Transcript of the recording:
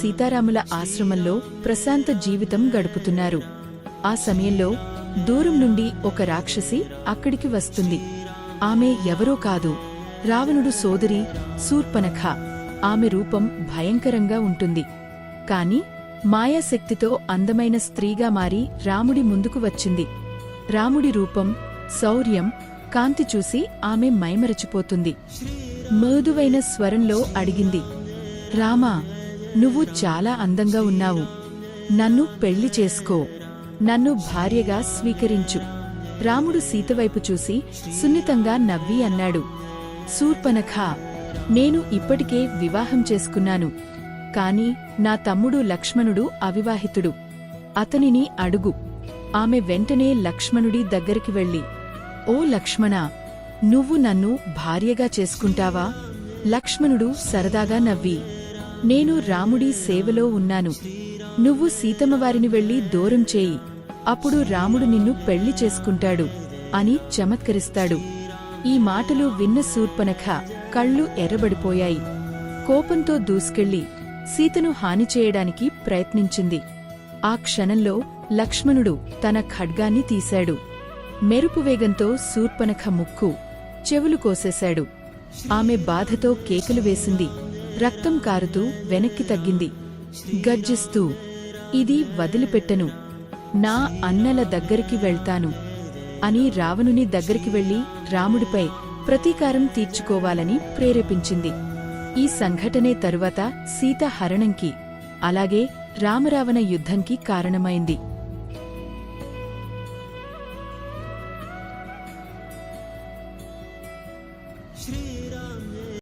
సీతారాముల ఆశ్రమంలో ప్రశాంత జీవితం గడుపుతున్నారు. ఆ సమయంలో దూరం నుండి ఒక రాక్షసి అక్కడికి వస్తుంది. ఆమె ఎవరో కాదు. రావణుడు సోదరి శూర్పనఖ. ఆమె రూపం భయంకరంగా ఉంటుంది. కాని మాయాశక్తితో అందమైన స్త్రీగా మారి రాముడి ముందుకు వచ్చింది. రాముడి రూపం శౌర్యం కాంతి చూసి ఆమె మైమరచిపోతుంది. మృదువైన స్వరంలో అడిగింది రామా నువ్వు చాలా అందంగా ఉన్నావు. నన్ను పెళ్ళి చేసుకో. నన్ను భార్యగా స్వీకరించు. రాముడు సీతవైపు చూసి సున్నితంగా నవ్వి అన్నాడు శూర్పనఖ నేను ఇప్పటికే వివాహం చేసుకున్నాను. కాని నా తమ్ముడు లక్ష్మణుడు అవివాహితుడు. అతనిని అడుగు. ఆమె వెంటనే లక్ష్మణుడి దగ్గరికి వెళ్ళి ఓ లక్ష్మణ నువ్వు నన్ను భార్యగా చేసుకుంటావా? లక్ష్మణుడు సరదాగా నవ్వి నేను రాముడి సేవలో ఉన్నాను. నువ్వు సీతమ్మవారిని వెళ్ళి దూరం చేయి. అప్పుడు రాముడు నిన్ను పెళ్ళి చేసుకుంటాడు అని చమత్కరిస్తాడు. ఈ మాటలు విన్న శూర్పనఖ కళ్ళు ఎర్రబడిపోయాయి. కోపంతో దూసుకెళ్ళి సీతను హాని చేయడానికి ప్రయత్నించింది. ఆ క్షణంలో లక్ష్మణుడు తన ఖడ్గాన్ని తీశాడు. మెరుపు వేగంతో శూర్పనఖ ముక్కు చెవులు కోసేశాడు. ఆమె బాధతో కేకలు వేసింది. రక్తం కారుతూ వెనక్కి తగ్గింది. గర్జిస్తూ ఇది వదిలిపెట్టను. నా అన్నల దగ్గరికి వెళ్తాను అని రావణుని దగ్గరికి వెళ్ళి రాముడిపై ప్రతీకారం తీర్చుకోవాలని ప్రేరేపించింది. ఈ సంఘటనే తరువాత సీత హరణంకి అలాగే రామరావణ యుద్ధంకి కారణమైంది. श्री